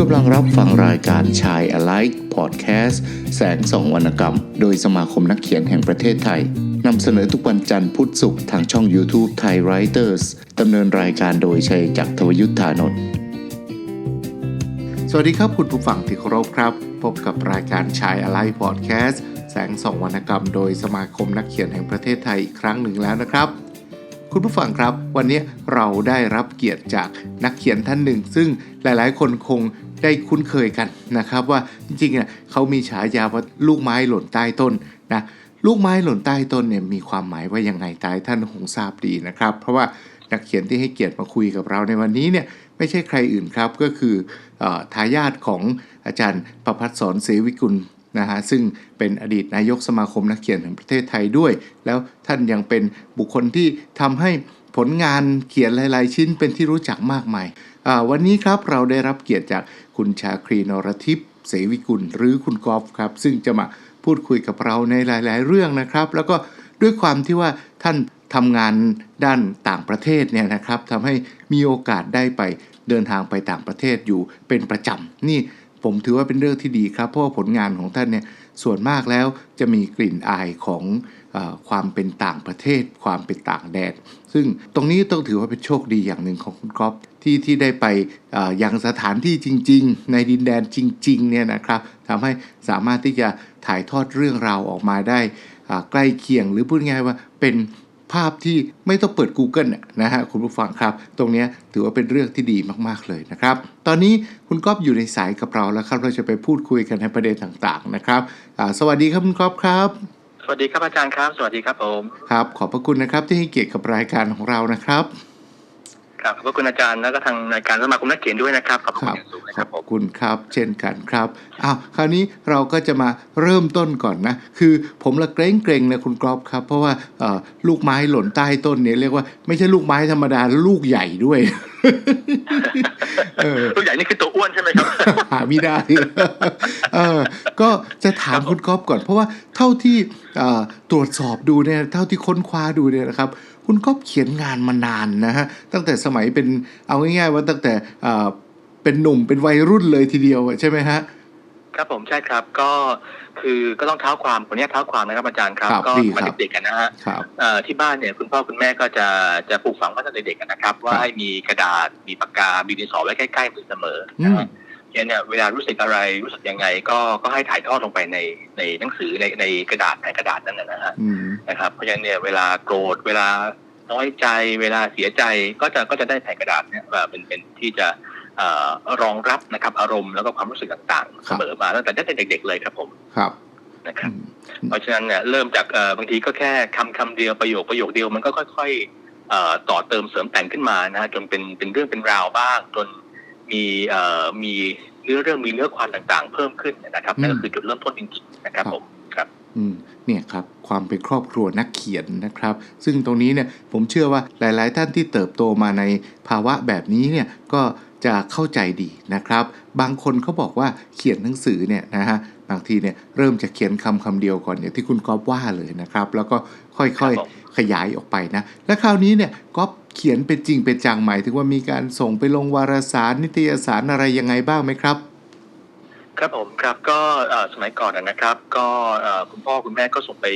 กำลังรับฟังรายการชาย Alike Podcast แสงสองวรรณกรรม โดยสมาคมนักเขียนแห่งประเทศไทยนำเสนอทุกวันจันทร์พุธศุกร์ทางช่อง YouTube Thai Writers ดำเนินรายการโดยชัยจักรทวยุทธานนท์สวัสดีครับคุณผู้ฟังที่เคารพครับ พบกับรายการชาย Alike Podcast แสงสองวรรณกรรม โดยสมาคมนักเขียนแห่งประเทศไทยอีกครั้งหนึ่งแล้วนะครับคุณผู้ฟังครับวันนี้เราได้รับเกียรติจากนักเขียนท่านหนึ่ง ซึ่งหลายๆ คนคง ได้คุ้นเคยกันนะครับ ว่าจริงๆเนี่ยเขามีฉายาว่าลูกไม้หล่นใต้ต้นนะลูกไม้หล่นใต้ต้นเนี่ยมีความหมายว่ายังไงตายท่านคงทราบดีนะครับ เพราะว่านักเขียนที่ให้เกียรติมาคุยกับเราในวันนี้เนี่ยไม่ใช่ใครอื่นครับก็คืออทายาทของอาจารย์ประพัฒสอนเสวิกุลนะฮะซึ่งเป็นอดีตนายกสมาคมนักเขียนแห่งประเทศไทยด้วย แล้วท่านยังเป็นบุคคลที่ทำให้ผลงานเขียนหลาย ๆ ชิ้นเป็นที่รู้จักมากมาย วันนี้ครับเราได้รับเกียรติจากคุณชาครีนรทิพย์เสวิกุลหรือคุณกอล์ฟครับ ซึ่งจะมาพูดคุยกับเราในหลาย ๆ เรื่องนะครับ แล้วก็ด้วยความที่ว่าท่านทำงานด้านต่างประเทศเนี่ยนะครับทำให้มีโอกาสได้ไปเดินทางไปต่างประเทศอยู่เป็นประจำนี่ผมถือว่าเป็นเรื่องที่ดีครับ เพราะว่าผลงานของท่านเนี่ยส่วนมากแล้วจะมีกลิ่นอายของ ความเป็นต่างประเทศ ความเป็นต่างแดน ซึ่งตรงนี้ต้องถือว่าเป็นโชคดีอย่างหนึ่งของคุณก๊อฟที่ที่ได้ไปออยังสถานที่จริง ๆ ในดินแดนจริงๆเนี่ยนะครับทำให้สามารถที่จะถ่ายทอดเรื่องราวออกมาได้ใกล้เคียงหรือพูดง่ายๆว่าเป็นภาพที่ไม่ต้องเปิด Google นะฮะคุณผู้ฟังครับ ตรงนี้ถือว่าเป็นเรื่องที่ดีมากๆเลยนะครับ ตอนนี้คุณก๊อฟอยู่ในสายกับเราแล้วครับ เราจะไปพูดคุยกันในประเด็นต่างๆนะครับ สวัสดีครับคุณก๊อฟครับ สวัสดีครับอาจารย์ครับ สวัสดีครับผมครับ ขอบพระคุณนะครับที่ให้เกียรติกับรายการของเรานะครับครับขอบพระคุณอาจารย์แล้วก็ทางรายการสมาคมนักเขียนด้วยนะครับขอบคุณอย่างสูงนะขครัอบบผมคุณครับ เช่นกันครับอ้าวคราวนี้เราก็จะมาเริ่มต้นก่อนนะ คือผมละเกรงเกรงๆเลยคุณกรอบครับ เพราะว่าเอ่อลูกไม้หล่นใต้ต้นเนี่ยเรียกว่าไม่ใช่ลูกไม้ธรรมดาลูกใหญ่ด้วยเออ ตัวใหญ่นี่คือตัวอ้วนใช่ไหมครับหาไม่ได้เออก็จะถามคุณก๊อฟก่อน เพราะว่าเท่าที่เอ่อตรวจสอบดูเนี่ยเท่าที่ค้นคว้าดูเนี่ยนะครับ คุณก๊อฟเขียนงานมานานนะฮะตั้งแต่สมัยเป็นเอาง่ายๆว่าตั้งแต่เอ่อเป็นหนุ่มเป็นวัยรุ่นเลยทีเดียวอะใช่ไหมฮะ ครับผมใช่ครับก็คือก็ต้องเท้าความคนนี้เท้าความนะครับอาจารย์ครับ ครับก็ดีสมัยครับเด็กๆกันนะฮะครับ เอ่อที่บ้านเนี่ยคุณพ่อคุณแม่ก็จะจะปลูกฝังมาตั้งแต่เด็กกันนะครับ ว่าครับให้มีกระดาษมีปากกามีดินสอไว้ใกล้ๆมือเสมออืนะมฮะเนี่ยเนี่ยเวลารู้สึกอะไรรู้สึกยังไง ก็ก็ให้ถ่ายทอดลงไปในในหนังสือในในกระดาษแผ่นกระดาษนั่นนะนะฮะอืม นะครับเพราะฉะนั้นเนี่ยเวลาโกรธเวลาน้อยใจ เวลาเสียใจก็จะก็จะได้แผ่นกระดาษเนี่ยแบบเป็นเป็นที่จะเอ่อ รองรับนะครับอารมณ์แล้วก็ความรู้สึกต่างๆครัเสบมอมาตั้งแต่ตั้งแต่เด็ก ๆ เลยครับผมครับนะครัอืบมเพราะฉะนั้นเนี่ยเริ่มจากเอ่อบางทีก็แค่คำคำเดียวประโยคประโยคเดียวมันก็ค่อยๆเอ่อต่อเติมเสริมแต่งขึ้นมานะฮะจนเป็นเป็นเรื่องเป็นราวบ้างจนมีเอ่อมีเนื้อเรื่องมีเนื้อความต่างๆ เพิ่มขึ้นนะครับนั่นก็คือจุดเริ่มต้นจริงๆนะครับผมครับ อืม เนี่ยครับความเป็นครอบครัวนักเขียนนะครับ ซึ่งตรงนี้เนี่ยผมเชื่อว่าหลาย ๆ ท่านที่เติบโตมาในภาวะแบบนี้เนี่ยก็จะเข้าใจดีนะครับ บางคนเขาบอกว่าเขียนหนังสือเนี่ยนะฮะบางทีเนี่ยเริ่มจะเขียนคำคำเดียวก่อนอย่างที่คุณก๊อฟว่าเลยนะครับ แล้วก็ค่อยครับผมๆขยายออกไปนะ และคราวนี้เนี่ยก๊อฟเขียนเป็นจริงเป็นจังหมายถึงว่ามีการส่งไปลงวารสารนิตยสารอะไรยังไงบ้างไหมครับ ครับผมครับก็เอ่อสมัยก่อนนะนะครับ ก็เอ่อคุณพ่อคุณแม่ก็ส่งไป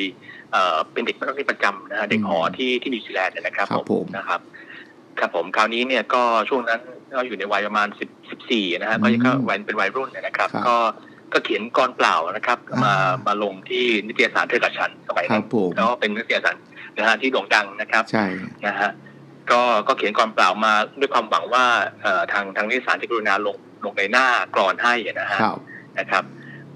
เอ่อเป็นเด็กนักเรียนประจำนะฮะเด็กหอที่ที่นิวซีแลนด์เนี่ยนะครับครับผมนะครับครับผมคราวนี้เนี่ยก็ช่วงนั้นก็อยู่ในวัยประมาณสิบสิบสี่นะฮะอืมก็ยังก็วัยเป็นวัยรุ่นเนี่ยนะครับครับ ก็ก็เขียนกรเปล่านะครับอ่ามมามาลงที่นิตยสารเธอกับฉันสมัยครันั้บนผมแล้วก็เป็นนิตยสารนะฮะที่โด่งดังนะครับใช่นะฮะก็ก็เขียนกรเปล่ามาด้วยความหวังว่าเอ่อทางทางนิตยสารจะกรุณาลง ลงในหน้ากรอนให้นะฮะครับนะครับ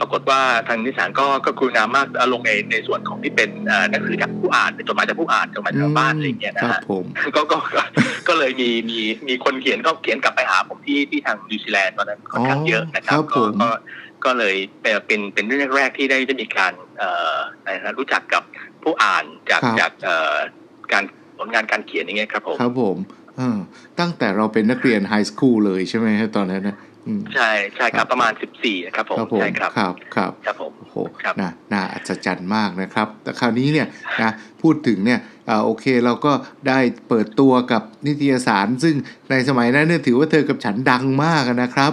ปรากฏว่าทางนิสสานก็ก็กรุณามากเอาลงในในส่วนของที่เป็นเอ่อหนังสือจากผู้อ่านเป็นจดหมายจากผู้อ่านจดหมายจากบ้านอะไรอย่างเงี้ยคนะรับฮะผมก็ก็ก็ก็เลยมีมีมีคนเขียนก็เขียนกลับไปหาผมที่ที่ทางนิวซีแลนด์ตอนนั้นค่อนข้างเยอะนะครัครับบผก็มก็ก็เลยเป็นเป็นเป็นเรื่องแรกๆที่ได้ได้มีการเอ่ออะไรนะรู้จักกับผู้อ่านจากครับจากเอ่อการผลงานการเขียนอย่างเงี้ยครับผมครับผมเออตั้งแต่เราเป็นนักเรียนไฮสคูลเลยใช่ไหมฮะตอนนั้นนะอืม ใช่ใช่คครัรับบประมาณสิบสี่นะครับผมครับผมใช่ครับครับครับครับผมโอ้โหครับน่าน่าอัศจรรย์มากนะครับ แต่คราวนี้เนี่ยนะพูดถึงเนี่ยอ่าโอเคเราก็ได้เปิดตัวกับนิตยสาร ซึ่งในสมัยนั้นเนี่ยถือว่าเธอกับฉันดังมากนะครับ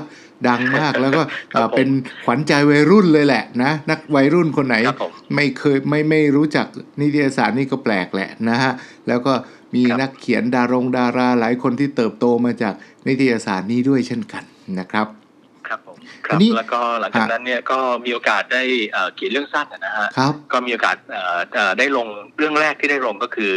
ดังมากแล้วก็ครับเอ่อผมเป็นขวัญใจวัยรุ่นเลยแหละนะนักวัยรุ่นคนไหนครับผมไม่เคยไม่ไม่รู้จักนิตยสารนี่ก็แปลกแหละนะฮะแล้วก็มีครับนักเขียนดารงดาราหลายคนที่เติบโตมาจากนิตยสารนี้ด้วยเช่นกัน นะครับครับผมคอัรันบนี้แล้วก็หลังจากนั้นเนี่ยก็มีโอกาสได้เอ่อเขียนเรื่องสั้นนะฮะครับก็มีโอกาสเอ่อเอ่อได้ลงเรื่องแรกที่ได้ลงก็คือ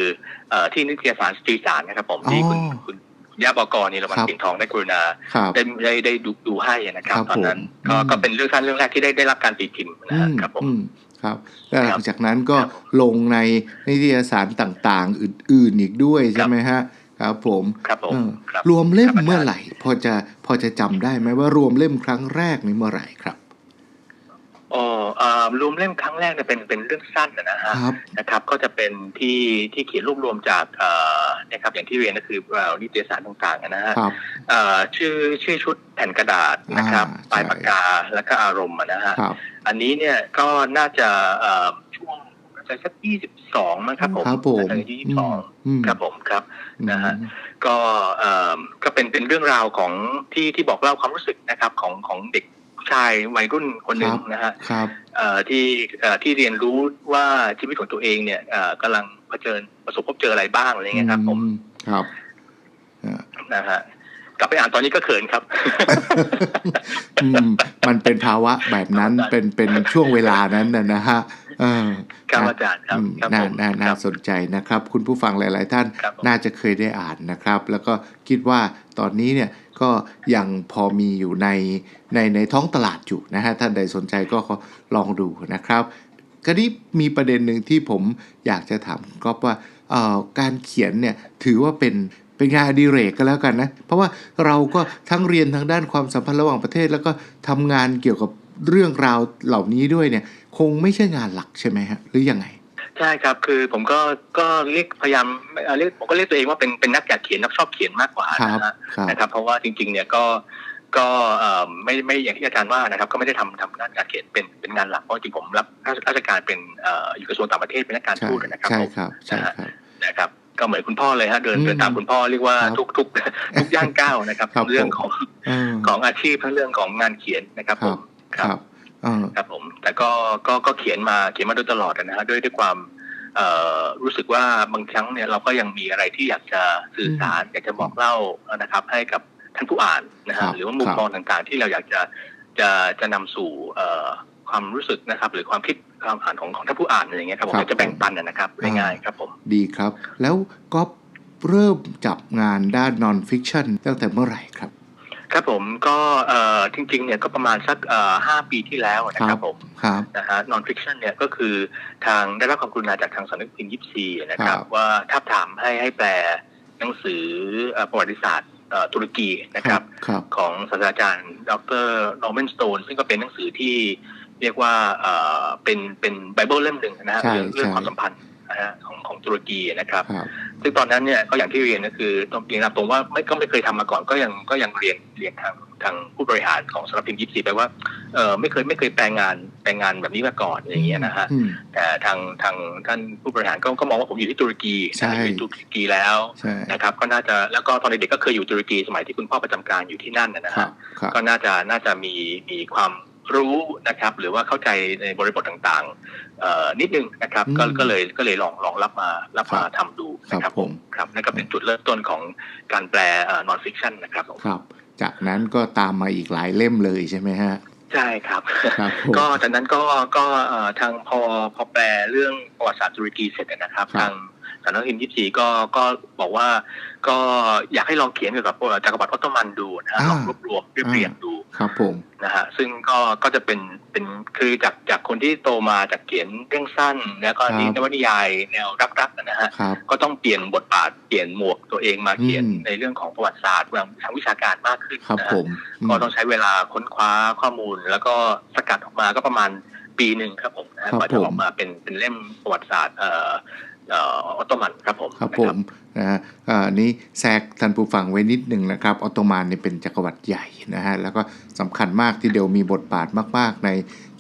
เอ่อที่นิตยสารสตรีสารนะครับผมที่คุณอ๋อคุณย่าบกนี่รางวัลครับเขียนทองได้กรุณาครับได้ได้ได้ดูดูให้นะครับครับตอนนั้นผมก็อืมก็เป็นเรื่องสั้นเรื่องแรกที่ได้ได้รับการตีพิมพ์นะอืฮะมครับผมอืมครับแล้วหลังจากนั้นก็ครับผมลงในนิตยสารต่างๆ อื่นๆอีกด้วยใช่ไหมฮะ ครับผมครับผมเออครับรวมเล่มครับอาจารย์เมื่อไหร่ พอจะพอจะจำได้ไหมว่ารวมเล่มครั้งแรกนี่เมื่อไหร่ครับอ๋อเอ่อรวมเล่มครั้งแรกเนี่ยเป็นเป็นเรื่องสั้นนะฮะครับนะครับ ก็จะเป็นที่ที่เขียนรวบรวมจากเอ่อนะครับอย่างที่เรียนก็คือเอ่อนิตยสารต่างๆนะฮะครับเอ่อชื่อชื่อชุดแผ่นกระดาษนะครับอ่าปลายใช่ปากกาแล้วก็อารมณ์อะนะฮะครับอันนี้เนี่ยก็น่าจะเอ่อช่วงจะสักยี่สิบสองมั้งครับผมครับผมน่าจะยี่สิบสองอืมครับผมครับ นะฮะอืมก็เอ่อก็เป็นเป็นเรื่องราวของที่ที่บอกเล่าความรู้สึกนะครับของของเด็กชายวัยรุ่นคนหนึ่งนะฮะครับเอ่อที่เอ่อที่เรียนรู้ว่าชีวิตของตัวเองเนี่ยเอ่อกำลังเผชิญประสบพบเจออะไรบ้างอะไรเงี้ยครับ ผมอืครับอ่านะฮะก ลับไปอ่านตอนนี้ก็เขินครับอืมมันเป็นภาวะแบบนั้นครับเป็นเป็นช่วงเวลานั้นนะนะฮะเออครับนะอาจารย์ครับอืมครับน่าผมน่าน่าครับสนใจนะครับ คุณผู้ฟังหลาย ๆ ท่านครับผมน่าจะเคยได้อ่านนะครับ แล้วก็คิดว่าตอนนี้เนี่ยก็ยังพอมีอยู่ในในในท้องตลาดอยู่นะฮะท่านใดสนใจก็ลองดูนะครับคราวนี้มีประเด็นหนึ่งที่ผมอยากจะถามคุณก็ว่าเอ่อการเขียนเนี่ยถือว่าเป็น เป็นงานอดิเรกก็แล้วกันนะ เพราะว่าเราก็ทั้งเรียนทางด้านความสัมพันธ์ระหว่างประเทศ แล้วก็ทำงานเกี่ยวกับเรื่องราวเหล่านี้ด้วยเนี่ยคงไม่ใช่งานหลักใช่ไหมฮะหรือยังไงใช่ครับคือผมก็ก็เรียกพยายามเอ่อเรียกผมก็เรียกตัวเองว่าเป็นเป็นนักอยากเขียนนักชอบเขียนมากกว่าครับนะฮะครับนะครับ เพราะว่าจริง ๆ เนี่ยก็ก็เอ่อไม่ไม่อย่างที่อาจารย์ว่านะครับ ก็ไม่ได้ทำทำด้านการเขียนเป็นเป็นงานหลักเพราะจริงๆผมรับราชการเป็นเอ่ออยู่กระทรวงต่างประเทศเป็นนักการใช่ทูตนะครับใช่ผมครับใช่ครับนะครับ ก็เหมือนคุณพ่อเลยฮะเดินอืมเดินตามคุณพ่อเรียกว่าครับทุกทุกทุกย่างก้าวนะครับครับเรื่องผมของเออของอาชีพทั้งเรื่องของงานเขียนนะครับคผรับมครับเออครับผม แต่ก็ก็ก็เขียนมาเขียนมาโดยตลอดนะฮะด้วยด้วยความเอ่อรู้สึกว่าบางครั้งเนี่ยเราก็ยังมีอะไรที่อยากจะสื่อสารอยากจะบอกเล่านะครับ ให้กับท่านผู้อ่านนะครัฮะบหรือว่ามุมครับมองต่างๆ ที่เราอยากจะจะจะนำสู่เอ่อความรู้สึกนะครับ หรือความคิด ความอ่านของของท่านผู้อ่านอะไรอย่างเงี้ยครับผมครับอยากจะแบ่งปันนะนะครับง่ายๆครับผมดีครับ แล้วก็เริ่มจับงานด้านนอนฟิกชันตั้งแต่เมื่อไหร่ครับครับผมก็เอ่อจริงๆเนี่ยก็ประมาณสักเอ่อห้าปีที่แล้วนะคครัรับบผมครับนะฮะนอนฟิคชันเนี่ยก็คือทางได้รับความกรุณาจากทางสำนักพิมพ์ยิปซีนะครับครับว่าท้าบทามให้ให้แปลหนังสือเอ่อประวัติศาสตร์เอ่อตุรกีนะครับครับ ของศาสตราจารย์ ดรนอร์แมนสโตน ซึ่งก็เป็นหนังสือที่ เรียกว่าเอ่อเป็นเป็นไบเบิลเล่มหนึ่งนะฮะใช่เรื่องเรื่องใช่ความสัมพันธ์นะฮะของของตุรกีนะครับครับ ซึ่งตอนนั้นเนี่ยก็อย่างที่เรียนก็คือต้องเรียนตามตรงว่าไม่ก็ไม่เคยทำมาก่อนก็ยังก็ยังเรียนเรียนทางทางผู้บริหารของสำนักพิมพ์ยิปซีไปว่าเออไม่เคยไม่เคยแปลงานแปลงานแบบนี้มาก่อนอย่างเงี้ยนะฮะอืมแต่ทางทางท่านผู้บริหารก็ก็มองว่าผมอยู่ที่ตุรกีใช่อยู่ที่ตุรกีแล้วใช่นะครับก็น่าจะแล้วก็ตอนเด็กๆก็เคยอยู่ตุรกีสมัยที่คุณพ่อประจำการอยู่ที่นั่นนะครัฮะบครับก็น่าจะน่าจะมีมีความ รู้นะครับหรือว่าเข้าใจในบริบทต่างๆเอ่อนิดนึงนะครับก็อืมก็เลยก็เลยลองลองรับมารับมาครับทำดูนะคครัรับบผมครับนั่นก็เป็นจุดเริ่มต้นของการแปลนอนฟิคชันนะครับผมครับ จากนั้นก็ตามมาอีกหลายเล่มเลยใช่ไหมฮะใช่ครับครับผมก็จากนั้นก็ก็เอ่อทางพอพอแปลเรื่องประวัติศาสตร์ตุรกีเสร็จนะครับครับทาง สำนักพิมพ์ยิปซีก็ก็บอกว่า ก็อยากให้ลองเขียนเกี่ยวกับจักรวรรดิออตโตมันดูนะฮะอ่าลองรวบรวมเรียบเรียงดูครับผมนะฮะซึ่งก็ก็จะเป็นเป็นคือจากจากคนที่โตมาจากเขียนเรื่องสั้น แล้วก็นินวนิยายแนวรักๆนะฮะครับก็ต้องเปลี่ยนบทบาทเปลี่ยนหมวกตัวเองมาเขียนอืมในเรื่องของประวัติศาสตร์ทางวิชาการมากขึ้นครับนะผฮะมก็ต้องใช้เวลาค้นคว้าข้อมูล แล้วก็สกัดออกมาก็ประมาณปีหนึ่งครับผมนะฮะครับกว่าจะผมออกมาเป็นเป็นเล่มประวัติศาสตร์เอ่อเออตโตมันครับผมครับนะผมนะฮะอ่านี้แทรกท่านผู้ฟังไว้นิดหนึ่งนะครับออตโตมันเนี่ยเป็นจักรวรรดิใหญ่นะฮะแล้วก็สำคัญมากที่เดียวมีบทบาทมาก ๆ ใน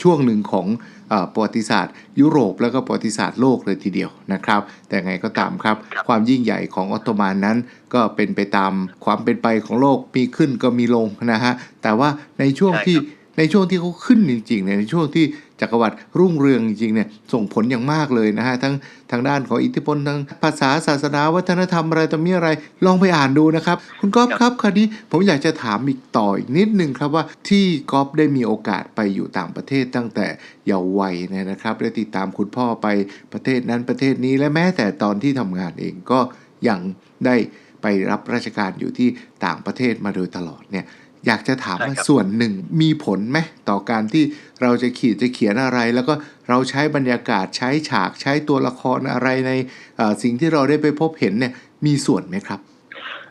ช่วงหนึ่งของเออประวัติศาสตร์ยุโรปแล้วก็ประวัติศาสตร์โลกเลยทีเดียวนะครับ แต่ไงก็ตามครับ ความยิ่งใหญ่ของออตโตมันนั้น ก็เป็นไปตามความเป็นไปของโลกมีขึ้นก็มีลงนะฮะแต่ว่าในช่วงที่ ในช่วงที่เขาขึ้นจริงๆเนี่ยในช่วงที่จักรวรรดิรุ่งเรืองจริงๆเนี่ยส่งผลอย่างมากเลยนะฮะทั้งทางด้านของอิทธิพลทางภาษาศาสนาวัฒนธรรมอะไรต่อมีอะไรลองไปอ่านดูนะครับ คุณก๊อฟครับคราวนี้ผมอยากจะถามอีกต่ออีกนิดนึงครับว่าที่ก๊อฟได้มีโอกาสไปอยู่ต่างประเทศตั้งแต่เยาว์วัยเนี่ยนะครับได้ติดตามคุณพ่อไปประเทศนั้นประเทศนี้และแม้แต่ตอนที่ทำงานเองก็ยังได้ไปรับราชการอยู่ที่ต่างประเทศมาโดยตลอดเนี่ย อยากจะถามว่าใช่ครับส่วนหนึ่งมีผลไหมต่อการที่เราจะขีดจะเขียนอะไร แล้วก็เราใช้บรรยากาศใช้ฉากใช้ตัวละครอะไรในเอ่อสิ่งที่เราได้ไปพบเห็นเนี่ยมีส่วนไหมครับ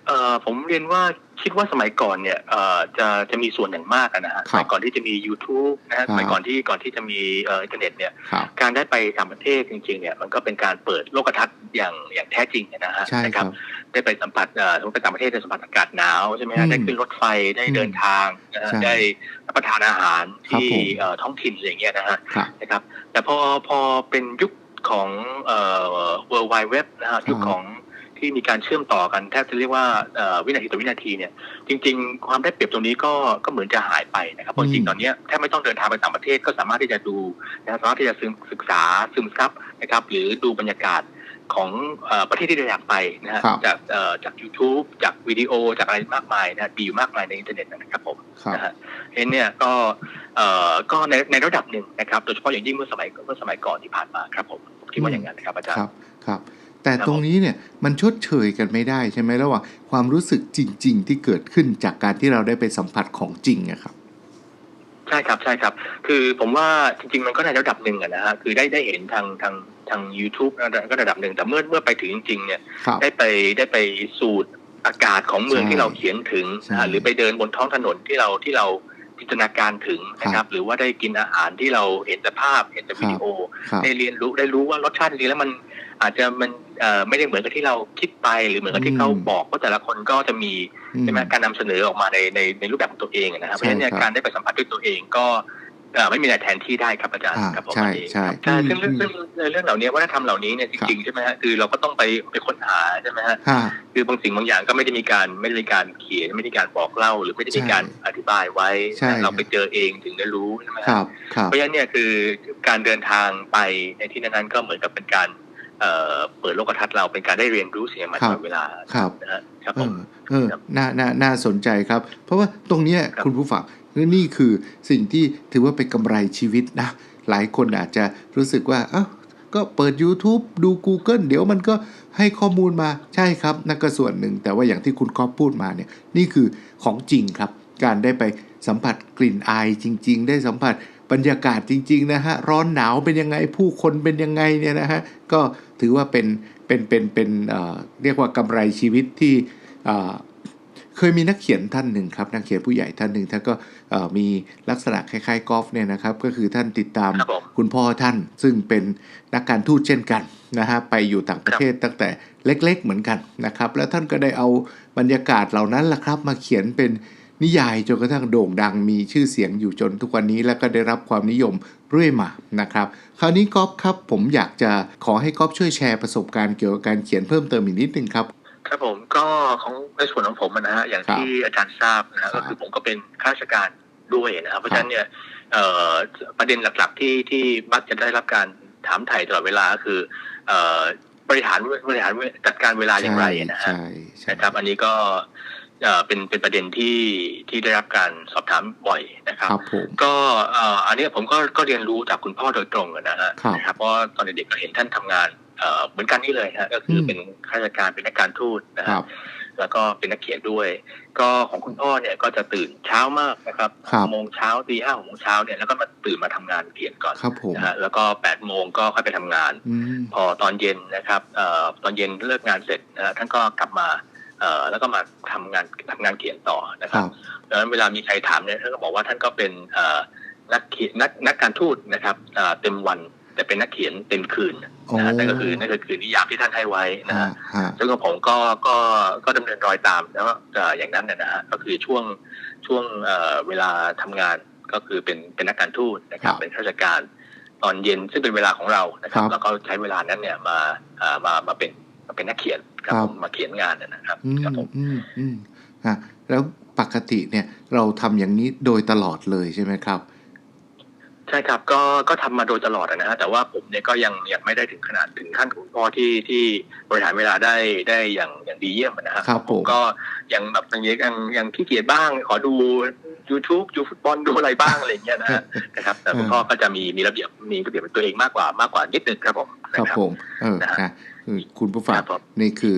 เอ่อผมเรียนว่า คิดว่าสมัยก่อนเนี่ยเอ่อจะจะมีส่วนอย่างมากอะนะฮะครับสมัยก่อนที่จะมี YouTube นะครัฮะบสมัยก่อนที่ก่อนที่จะมีเอ่ออินเทอร์เน็ตเนี่ยครับการได้ไปต่างประเทศจริงๆเนี่ยมันก็เป็นการเปิดโลกทัศน์อย่างอย่างแท้จริงนะฮะใช่นะคครัรับบได้ไปสัมผัสเอ่อสมมติไปต่างประเทศได้สัมผัสอากาศหนาวใช่ไหมอืฮะมได้ขึ้นรถไฟได้เดินทางนะฮะใช่ได้รับประทานอาหารครับที่ผมเอ่อท้องถิ่นอะไรอย่างเงี้ยนะฮะครับนะครับแต่พอพอเป็นยุคของเอ่อ World Wide Web นะฮะครับยุคของ ที่มีการเชื่อมต่อกันแทบจะเรียกว่าเอ่อวินาทีต่อวินาทีเนี่ยจริง ๆ ความได้เปรียบตรงนี้ก็ก็เหมือนจะหายไปนะครับเพราะจริงๆตอนเนี้ยแทบไม่ต้องเดินทางไปต่างประเทศก็สามารถที่จะดูนะสามารถที่จะซึมศึกษาซึมซับนะครับ หรือดูบรรยากาศของเอ่อประเทศที่เราอยากไปนะฮะครับจากเอ่อจาก YouTube จากวิดีโอจากอะไรมากมายนะมีอยู่มากมายในอินเทอร์เน็ตนะครับผมครับนะฮะเห็นเนี่ยก็เอ่อก็ในในระดับหนึ่งนะครับ โดยเฉพาะอย่างยิ่งเมื่อสมัยเมื่อสมัยก่อนที่ผ่านมาครับผมผมคิดว่าอย่างนั้นนะครับอาจารครัย์บครับ แต่ครับตรงนี้เนี่ยมันชดเชยกันไม่ได้ใช่ไหมระหว่างความรู้สึกจริง ๆ ที่เกิดขึ้นจากการที่เราได้ไปสัมผัสของจริงอะครับใช่ครับใช่ครับ คือผมว่าจริง ๆ มันก็ในระดับหนึ่งอะนะฮะคือได้ได้เห็นทางทางทาง YouTube นะก็ระดับหนึ่งแต่เมื่อเมื่อไปถึงจริง ๆ เนี่ยครับได้ไปได้ไปสูดอากาศของเมืองใช่ที่เราเขียนถึงใช่นะฮะหรือไปเดินบนท้องถนนที่เราที่เราจินตนาการถึงนะคครัรับบหรือว่าได้กินอาหารที่เราเห็นแต่ภาพเห็นแต่วิดีโอครับได้เรียนรู้ได้รู้ว่ารสชาติจริงๆแล้วมัน อาจจะมันเอ่อไม่ได้เหมือนกับที่เราคิดไปหรือเหมือนกับที่เขาบอกว่าแต่ละคนก็จะมีอืมใช่ไหมการนำเสนอออกมาในในในรูปแบบของตัวเองนะครับเพใช่ราะฉะนั้นเนี่ยครับการได้ไปสัมผัสด้วยตัวเองก็เอ่อไม่มีอะไรแทนที่ได้ครับอาจารย์อ่าครับผมใช่อันนี้ใช่ครับใช่ซึ่งอืเรื่องมซึ่งเรื่องเหล่านี้วัฒนธรรมเหล่านี้เนี่ยจริงๆใช่ไหมฮะคือเราก็ต้องไปไปค้นหาใช่ไหมฮะฮะคือบางสิ่งบางอย่างก็ไม่ได้มีการไม่ได้มีการเขียนไม่ได้มีการบอกเล่า หรือไม่ได้มีการใช่อธิบายไว้ใช่นะเราไปเจอเองถึงได้รู้ใช่ไหมคฮะรับครับเพราะฉะนั้นเนี่ยคือการเดินทางไปในที่นั้นๆก็เหมือนกับเป็นการ เอ่อเปิดโลกทัศน์เราเป็นการได้เรียนรู้สิ่งใหม่ๆตลอดเวลาครับนะฮะครับเอผมอเออครับน่าน่าน่าสนใจครับ เพราะว่าตรงเนี้ยครับคุณผู้ฟังนี่คือสิ่งที่ถือว่าเป็นกำไรชีวิตนะ หลายคนอาจจะรู้สึกว่าเอ้าก็เปิด YouTube ดู Google เดี๋ยวมันก็ให้ข้อมูลมาใช่ครับนั่นก็ส่วนหนึ่ง แต่ว่าอย่างที่คุณก๊อฟพูดมาเนี่ยนี่คือของจริงครับ การได้ไปสัมผัสกลิ่นอายจริง ๆ ได้สัมผัส บรรยากาศจริง ๆ นะฮะ ร้อนหนาวเป็นยังไงผู้คนเป็นยังไงเนี่ยนะฮะ ก็ถือว่าเป็นเป็นเป็นเป็นเอ่อเรียกว่ากำไรชีวิตที่เอ่อเคยมีนักเขียนท่านหนึ่งครับนักเขียนผู้ใหญ่ท่านหนึ่งท่านก็เอ่อมีลักษณะคล้ายๆกอล์ฟเนี่ยนะครับ ก็คือท่านติดตามครับผมคุณพ่อท่าน ซึ่งเป็นนักการทูตเช่นกันนะฮะไปอยู่ต่างประเทศตั้งแต่เล็ก ๆ เหมือนกันนะครับ แล้วท่านก็ได้เอาบรรยากาศเหล่านั้นล่ะครับ มาเขียนเป็น นิยายจนกระทั่งโด่งดังมีชื่อเสียงอยู่จนทุกวันนี้แล้วก็ได้รับความนิยมเรื่อยมานะครับ คราวนี้ก๊อฟครับผมอยากจะขอให้ก๊อฟช่วยแชร์ประสบการณ์เกี่ยวกับการเขียนเพิ่มเติมอีกนิดนึงครับครับผมก็ของในส่วนของผมอะนะฮะอย่างครับที่อาจารย์ทราบนะฮะครัก็บคือผมก็เป็นข้าราชการด้วยนะครับเพราะฉะนั้นเนี่ยเอ่อประเด็นหลักๆที่ที่มักจะได้รับการถามไถ่ตลอดเวลาก็คือเอ่อบริหารบริหารจัดการเวลาอย่างไรนะฮะใช่ใช่นะครับ อันนี้ก็ เอ่อเป็นเป็นประเด็นที่ที่ได้รับการสอบถามบ่อยนะครับครับผมก็เอ่ออันเนี้ยผมก็ก็เรียนรู้จากคุณพ่อโดยตรงอะนะฮะครับนะครับเพราะตอนเด็กๆก็เห็นท่านทำงานเอ่อเหมือนกันนี่เลยฮะก็คืออมเป็นข้าราชการเป็นนักการทูตนะคฮะรับแล้วก็เป็นนักเขียนด้วย ก็ของคุณพ่อเนี่ยก็จะตื่นเช้ามากนะครับครับโมงเช้าตีห้าโมงเช้าเนี่ยแล้วก็มาตื่นมาทำงานเขียนก่อนครับผมนะฮะแล้วก็แปดโมงก็ค่อยไปทำงานอืมพอตอนเย็นนะครับเอ่อตอนเย็นเลิกงานเสร็จนะฮะท่านก็กลับมา เอ่อแล้วก็มาทำงานทำงานเขียนต่อนะคครัรับบดังนั้นเวลามีใครถามเนี่ยท่านก็บอกว่าท่านก็เป็นเอ่อนักเขียนนักนักการทูตนะครับเอ่อเต็มวันเแต่เป็นนักเขียนเต็มคืนโอ้นะฮะนั่นก็คือนั่นก็คือนิยามที่ท่านให้ไว้นะฮะฮะฮะซึ่งก็ผมก็ก็ก็ดำเนินรอยตามแล้วก็อย่างนั้นนะนะฮะก็คือช่วงช่วงเอ่อเวลาทำงานก็คือเป็นเป็นนักการทูตนะครับเป็นข้าราชการตอนเย็นซึ่งเป็นเวลาของเรานะครับแล้วก็ใช้เวลานั้นเนี่ยมาอ่ามามาเป็นมาเป็นนักเขียน ครับผมมาเขียนงานนะครับอืมครับผมอืมอืมฮะแล้วปกติเนี่ยเราทำอย่างนี้โดยตลอดเลยใช่ไหมครับ ใช่ครับก็ก็ทำมาโดยตลอดนะฮะแต่ว่าผมเนี่ยก็ยังยังไม่ได้ถึงขนาดถึงขั้นของพ่อที่ที่บริหารเวลาได้ได้อย่างอย่างดีเยี่ยมนะฮะครับผมก็ยังแบบอย่างเงี้ยยังยังขี้เกียจบ้าง ขอดู YouTube ดูฟุตบอลดูอะไรบ้างอะไรอย่างเงี้ยนะฮะนะครับ แต่คุณพ่อก็จะมีมีระเบียบมีระเบียบเป็นตัวเองมากกว่ามากกว่านิดนึงครับผมคนะรับผมเออนะฮะนะ คือคุณผู้ฟังครับผมนี่คือ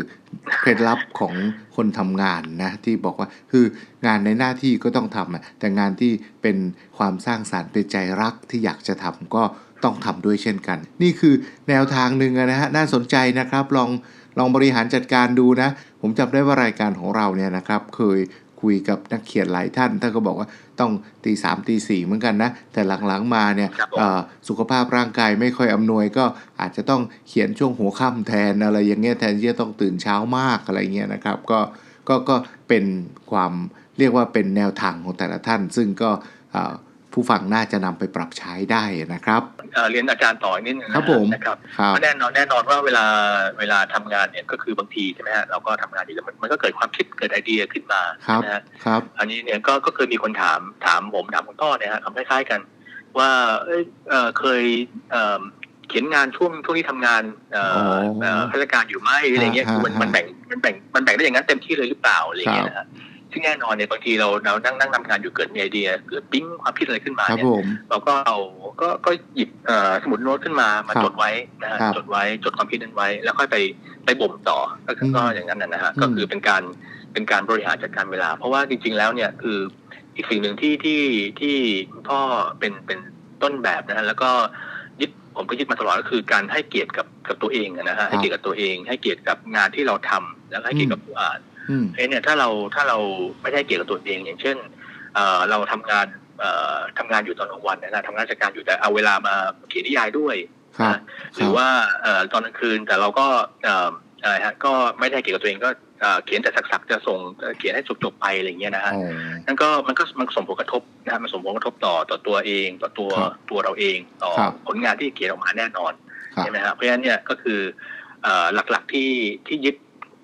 เคล็ดลับของคนทำงานนะ ที่บอกว่าคืองานในหน้าที่ก็ต้องทำอะแต่งานที่เป็นความสร้างสารรค์เป็นใจรักที่อยากจะทำก็ต้องทำด้วยเช่นกัน นี่คือแนวทางหนึ่งอะนะฮะน่าสนใจนะครับลองลองบริหารจัดการดูนะ ผมจำได้ว่ารายการของเราเนี่ยนะครับ เคย คุยกับนักเขียนหลายท่านท่านก็บอกว่าต้องตีสามตีสี่เหมือนกันนะ แต่หลังๆมาเนี่ยครับผมเอ่อสุขภาพร่างกายไม่ค่อยอำนวยก็อาจจะต้องเขียนช่วงหัวค่ำแทนอะไรอย่างเงี้ยแทนที่จะต้องตื่นเช้ามากอะไรเงี้ยนะครับ ก็ก็ก็เป็นความเรียกว่าเป็นแนวทางของแต่ละท่าน ซึ่งก็เอ่อ ผู้ฟังน่าจะนำไปปรับใช้ได้นะครับเอ่อเรียนอาจารย์ต่ออีกนิดนึงนะฮะครับผมนะครับครับแน่นอนแน่นอนว่าเวลาเวลาทำงานเนี่ยก็คือบางทีใช่ไหมฮะเราก็ทำงานอยู่แล้วมันมันก็เกิดความคิดเกิดไอเดียขึ้นมาครับใช่ไหมฮะครับ อันนี้เนี่ยก็ก็เคยมีคนถามถามผมถามคุณพ่อเนี่ยฮะคำคล้ายๆกัน ว่าเอ้ยเอ่อเคยเอ่อเขียนงานช่วงช่วงที่ทำงานเอ่ออ๋อเอ่อข้าราชการอยู่ไหมอะไรเงี้ยฮะคือมันฮะมันแบ่งมันแบ่งมันแบ่งได้อย่างนั้นเต็มที่เลยหรือเปล่าอะไรเงี้ยนะฮะ ซึ่งแน่นอนเนี่ยบางทีเราเรานั่งนั่งทำงานอยู่เกิดมีไอเดียเกิดปิ๊งความคิดอะไรขึ้นมาครับเนี่ยผมเราก็เอาก็ก็หยิบเอ่อสมุดโน้ตขึ้นมามาครับจดไว้นะฮะครับจดไว้จดความคิดนั้นไว้ แล้วค่อยไปไปบ่มต่อก็คือมก็อย่างนั้นนะนะฮะอืมก็คือเป็นการเป็นการบริหารจัดการเวลา เพราะว่าจริง ๆ แล้วเนี่ยคืออีกสิ่งหนึ่งที่ที่ที่คุณพ่อเป็นเป็นต้นแบบนะฮะแล้วก็ยึดผมก็ยึดมาตลอดก็คือการให้เกียรติกับกับตัวเองอะนะฮะให้เกียรติกับตัวเอง ให้เกียรติกับงานที่เราทำแล้วก็ให้เกียรติกับผู้อ่านอืม เพราะฉะนั้นเนี่ยถ้าเราถ้าเราไม่ได้เกี่ยวกับตัวเองอย่างเช่นเอ่อเราทำงานเอ่อทำงานอยู่ตอนกลางวันนะนะทำงานราชการอยู่แต่เอาเวลามาเขียนนิยายด้วยครับนะหรือว่าเอ่อตอนกลางคืนแต่เราก็เอ่ออะไรฮะก็ไม่ได้เกี่ยวกับตัวเองก็เอ่อเขียนแต่สักๆจะส่งเอ่อเขียนให้จบๆไปอะไรอย่างเงี้ยนะฮะอ๋อนั่นก็มันก็มันส่งผลกระทบนะฮะมันส่งผลกระทบต่อต่อตัวเองต่อตัวครับตัวเราเองต่อครับผลงานที่เขียนออกมาแน่นอนครับใช่ไหมฮะเพราะฉะนั้นเนี่ยก็คือเอ่อหลักๆที่ที่ยึด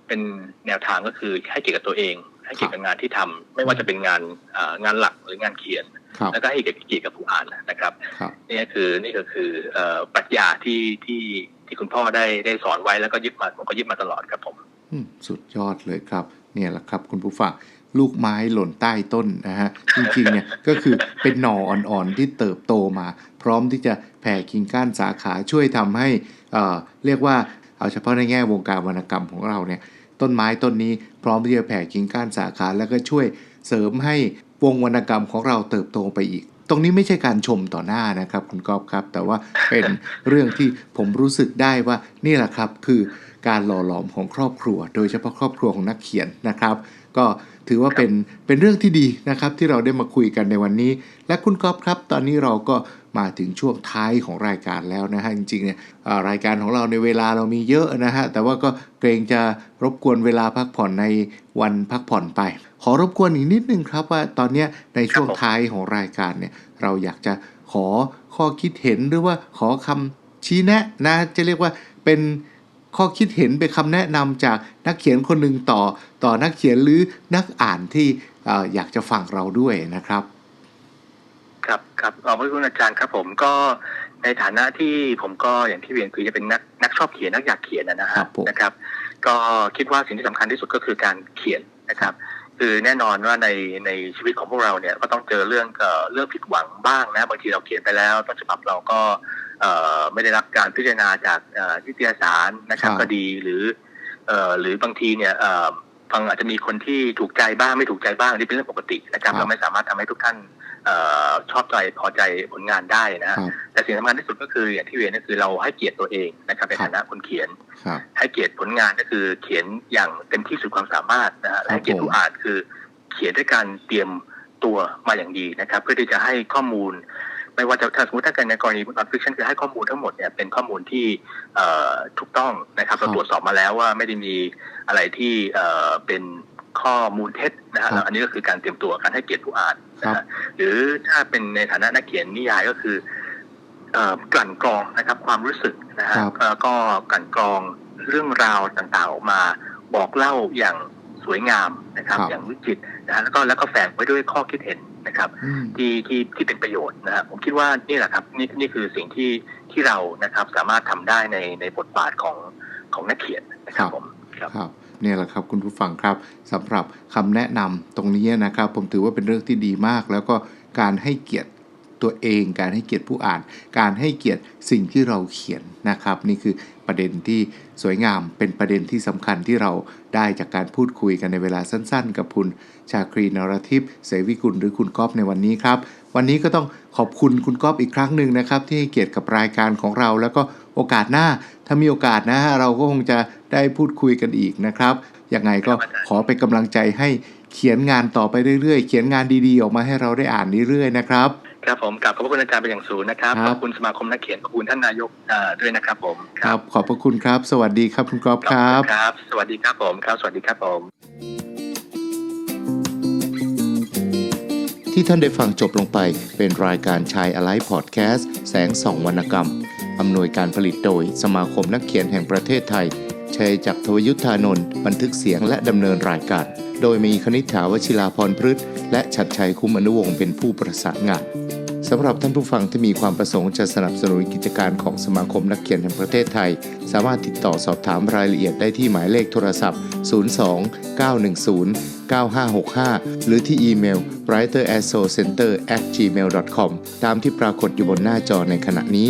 เป็นแนวทางก็คือให้เกียรติกับตัวเอง ให้เกียรติกับงานที่ทำไม่ว่าจะเป็นงานเอ่องานหลักหรืองานเขียนครับแล้วก็ให้เกียรติเกียรติกับผู้อ่านนะครับครับนี่ก็คือนี่ก็คือเอ่อปรัชญาที่ที่ที่คุณพ่อได้ได้สอนไว้แล้วก็ยึดมาผมก็ยึดมาตลอดครับผมอืมสุดยอดเลยครับ เนี่ยแหละครับคุณผู้ฟังลูกไม้หล่นใต้ต้นนะฮะจริงๆเนี่ยก็คือเป็นหน่ออ่อนๆที่เติบโตมา พร้อมที่จะแผ่กิ่งก้านสาขาช่วยทำให้เอ่อเรียกว่าเอาเฉพาะในแง่วงการวรรณกรรมของเราเนี่ย ต้นไม้ต้นนี้พร้อมที่จะแผ่กิ่งก้านสาขา แล้วก็ช่วยเสริมให้วงวรรณกรรมของเราเติบโตไปอีก ตรงนี้ไม่ใช่การชมต่อหน้านะครับ คุณกอบครับ แต่ว่าเป็นเรื่องที่ผมรู้สึกได้ว่านี่แหละครับคือการหล่อหลอมของครอบครัว โดยเฉพาะครอบครัวของนักเขียนนะครับ ก็ถือว่าเป็นเป็นเรื่องที่ดีนะครับที่เราได้มาคุยกันในวันนี้ และคุณก๊อฟครับ ตอนนี้เราก็ มาถึงช่วงท้ายของรายการแล้วนะฮะจริงๆเนี่ยรายการของเราในเวลาเรามีเยอะนะฮะแต่ว่าก็เกรงจะรบกวนเวลาพักผ่อนในวันพักผ่อนไป ขอรบกวนอีกนิดนึงครับว่าตอนนี้ในช่วงท้ายของรายการเนี่ยเราอยากจะขอข้อคิดเห็นหรือว่าขอคำชี้แนะนะจะเรียกว่าเป็นข้อคิดเห็นเป็นคำแนะนำจากนักเขียนคนหนึ่งต่อ ต่อนักเขียนหรือนักอ่านที่ออยากจะฟังเราด้วยนะครับ ครับครับขอบพระคุณอาจารย์ครับผมก็ในฐานะที่ผมก็อย่างที่เรียนคือจะเป็นนักนักชอบเขียนนักอยากเขียนนะนะครัฮะบผมนะครับ ก็คิดว่าสิ่งที่สำคัญที่สุดก็คือการเขียนนะครับ คือแน่นอนว่าในในชีวิตของพวกเราเนี่ยก็ต้องเจอเรื่องเอ่อเรื่องผิดหวังบ้างนะบางทีเราเขียนไปแล้วต้นฉบับเราก็เอ่อไม่ได้รับการพิจารณาจากเอ่อนิตยสารนะครับครับก็ดีหรือเอ่อหรือบางทีเนี่ยเอ่อ ฟังอาจจะมีคนที่ถูกใจบ้างไม่ถูกใจบ้างนี่เป็นเรื่องปกตินะครับครับเราไม่สามารถทำให้ทุกท่านเอ่อชอบใจพอใจผลงานได้นะฮะครับแต่สิ่งสำคัญที่สุดก็คืออย่างที่เรียนก็คือเราให้เกียรติตัวเองนะครับในครับฐานะคนเขียนครับให้เกียรติผลงานก็คือเขียนอย่างเต็มที่สุดความสามารถนะฮะและให้เกียรติผู้อ่านคือ เขียนด้วยการเตรียมตัวมาอย่างดีนะครับ เพื่อที่จะให้ข้อมูล ไปไม่ว่าจะถ้าสมมติถ้าเกิดในกรณี non-fiction คือให้ข้อมูลทั้งหมดเนี่ยเป็นข้อมูลที่เอ่อถูกต้องนะครับครับเราตรวจสอบมาแล้วว่าไม่ได้มีอะไรที่เอ่อเป็นข้อมูลเท็จนะครัฮะบแล้วอันนี้ก็คือการเตรียมตัวการให้เกียรติผู้อ่านครันะบฮะหรือถ้าเป็นในฐานะนักเขียนนิยายก็คือเอ่อกลั่นกรองนะครับความรู้สึกนะฮะครับแล้วก็กลั่นกรองเรื่องราวต่างๆออกมา บอกเล่าอย่างสวยงามนะครับครับอย่างวิจิตร นะฮะแล้วก็แล้วก็แฝงไว้ด้วยข้อคิดเห็นนะครับอืมที่ที่ที่เป็นประโยชน์นะครับผมคิดว่านี่แหละครับนี่นี่คือสิ่งที่ที่เรานะครับสามารถทำได้ในในบทบาทของของนักเขียนนะครับผมครับครับเนี่ยแหละครับคุณผู้ฟังครับสำหรับคำแนะนำตรงนี้นะครับ ผมถือว่าเป็นเรื่องที่ดีมาก แล้วก็การให้เกียรติตัวเอง การให้เกียรติผู้อ่าน การให้เกียรติสิ่งที่เราเขียนนะครับ นี่คือ ประเด็นที่สวยงามเป็นประเด็นที่สำคัญที่เราได้จากการพูดคุยกันในเวลาสั้นๆ กับคุณชาครีนรทิพย์เสวิกุลหรือคุณก๊อฟในวันนี้ครับ วันนี้ก็ต้องขอบคุณคุณก๊อฟอีกครั้งหนึ่งนะครับ ที่ให้เกียรติกับรายการของเรา แล้วก็โอกาสหน้าถ้ามีโอกาสนะเราก็คงจะได้พูดคุยกันอีกนะครับยังไงก็ขอเป็นกำลังใจให้เขียนงานต่อไปเรื่อยๆ เขียนงานดีๆ ออกมาให้เราได้อ่านเรื่อยๆนะครับ ครับผมกลับขอบพระคุณอาจารย์เป็นอย่างสูงนะครับครับขอบคุณสมาคมนักเขียนขอบคุณท่านนายกเอ่อด้วยนะครับผมครับ ขอบพระคุณครับ สวัสดีครับคุณก๊อฟขอบคคุรับณครับ สวัสดีครับผมครับ สวัสดีครับผม ที่ท่านได้ฟังจบลงไปเป็นรายการชายอะไลพอดแคสต์แสงส่องวรรณกรรมอำนวยการผลิตโดยสมาคมนักเขียนแห่งประเทศไทยชัยจักรทวยุทธานนท์บันทึกเสียงและดำเนินรายการโดยมีคณิษฐาวชิลาพรพฤกษ์และชัดชัยคุ้มอนุวงศ์เป็นผู้ประสานงาน สำหรับท่านผู้ฟังที่มีความประสงค์จะสนับสนุนกิจการของสมาคมนักเขียนแห่งประเทศไทย สามารถติดต่อสอบถามรายละเอียดได้ที่หมายเลขโทรศัพท์ 02 910 9565 หรือที่อีเมล writerassocenter@gmail.com ตามที่ปรากฏอยู่บนหน้าจอในขณะนี้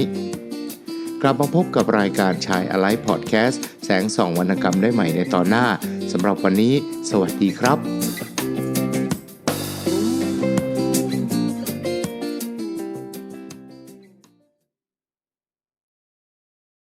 กลับมาพบกับรายการชายอะไลพอดแคสต์แสงส่องวรรณกรรมได้ใหม่ในตอนหน้าสำหรับวันนี้ สวัสดีครับ